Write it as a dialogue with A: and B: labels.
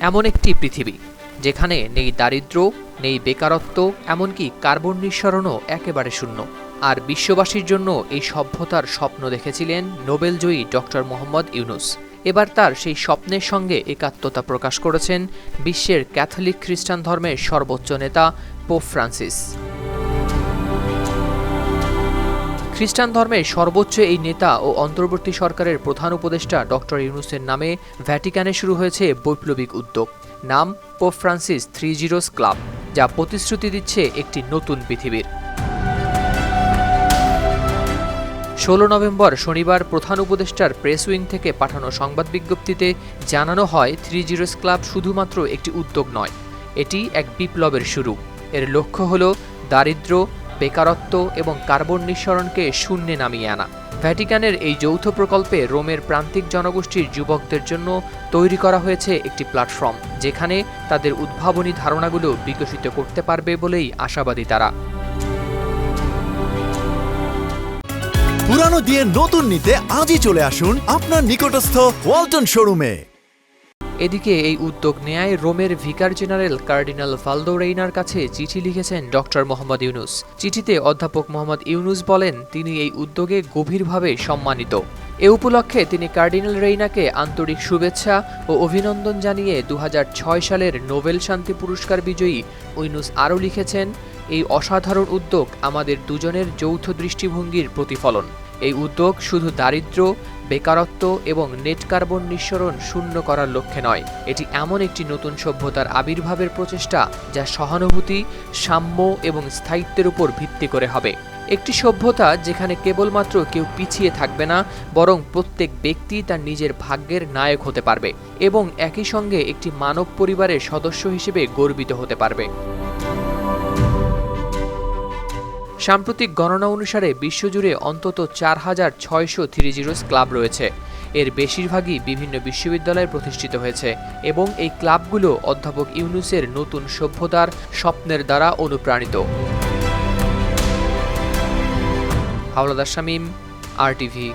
A: এমন একটি পৃথিবী, যেখানে নেই দারিদ্র, নেই বেকারত্ব, এমনকি কার্বন নিঃসরণও একেবারে শূন্য। আর বিশ্ববাসীর জন্য এই সভ্যতার স্বপ্ন দেখেছিলেন নোবেলজয়ী ডক্টর মোহাম্মদ ইউনুস। এবার তার সেই স্বপ্নের সঙ্গে একাত্মতা প্রকাশ করেছেন বিশ্বের ক্যাথলিক খ্রিস্টান ধর্মের সর্বোচ্চ নেতা পোপ ফ্রান্সিস। খ্রিস্টান ধর্মের সর্বোচ্চ এই নেতা ও অন্তর্বর্তী সরকারের প্রধান উপদেষ্টা ডক্টর ইউনুসের নামে ভ্যাটিকানে শুরু হয়েছে বৈপ্লবিক উদ্যোগ। নাম, Pope Francis three zeros club, যা প্রতিশ্রুতি দিচ্ছে একটি নতুন পৃথিবীর। ষোলো নভেম্বর শনিবার প্রধান উপদেষ্টার প্রেস উইং থেকে পাঠানো সংবাদ বিজ্ঞপ্তিতে জানানো হয় থ্রি জিরোস ক্লাব শুধুমাত্র একটি উদ্যোগ নয়, এটি এক বিপ্লবের শুরু। এর লক্ষ্য হল দারিদ্র্য বেকারত্ব এবং কার্বন নিঃসরণকে শূন্যে নামিয়ে আনা। ভ্যাটিকানের এই যৌথ প্রকল্পে রোমের প্রান্তিক জনগোষ্ঠীর যুবকদের জন্য তৈরি করা হয়েছে একটি প্ল্যাটফর্ম, যেখানে তাদের উদ্ভাবনী ধারণাগুলো বিকশিত করতে পারবে বলেই আশাবাদী তারা।
B: পুরানো দিয়ে নতুন নিতে আজই চলে আসুন আপনার নিকটস্থ ওয়ালটন শোরুমে।
A: এদিকে এই উদ্যোগ নেয় রোমের ভিকার জেনারেল কার্ডিনাল ফালদো রেইনার কাছে চিঠি লিখেছেন ডক্টর মোহাম্মদ ইউনুস। চিঠিতে অধ্যাপক মোহাম্মদ ইউনুস বলেন, তিনি এই উদ্যোগে গভীরভাবে সম্মানিত। এ উপলক্ষে তিনি কার্ডিনাল রেইনাকে আন্তরিক শুভেচ্ছা ও অভিনন্দন জানিয়ে দু হাজার ছয় সালের নোবেল শান্তি পুরস্কার বিজয়ী ইউনুস আরও লিখেছেন, এই অসাধারণ উদ্যোগ আমাদের দুজনের যৌথ দৃষ্টিভঙ্গির প্রতিফলন। এই উদ্যোগ শুধু দারিদ্র্য বেকারত্ব এবং নেট কার্বন নিঃসরণ শূন্য করার লক্ষ্যে নয়। এটি এমন একটি নতুন সভ্যতার আবির্ভাবের প্রচেষ্টা যা সহানুভূতি, সাম্য এবং স্থায়িত্বের উপর ভিত্তি করে হবে। একটি সভ্যতা যেখানে কেবলমাত্র কেউ পিছিয়ে থাকবে না, বরং প্রত্যেক ব্যক্তি তার নিজের ভাগ্যের নায়ক হতে পারবে এবং একই সঙ্গে একটি মানব পরিবারের সদস্য হিসেবে গর্বিত হতে পারবে। সাম্প্রতিক গণনা অনুসারে বিশ্বজুড়ে অন্তত চার হাজার ছয়শো থ্রি জিরোস ক্লাব রয়েছে। এর বেশিরভাগই বিভিন্ন বিশ্ববিদ্যালয়ে প্রতিষ্ঠিত হয়েছে এবং এই ক্লাবগুলো অধ্যাপক ইউনুসের নতুন সভ্যতার স্বপ্নের দ্বারা অনুপ্রাণিত। হাওলাদার শামীম আর টিভি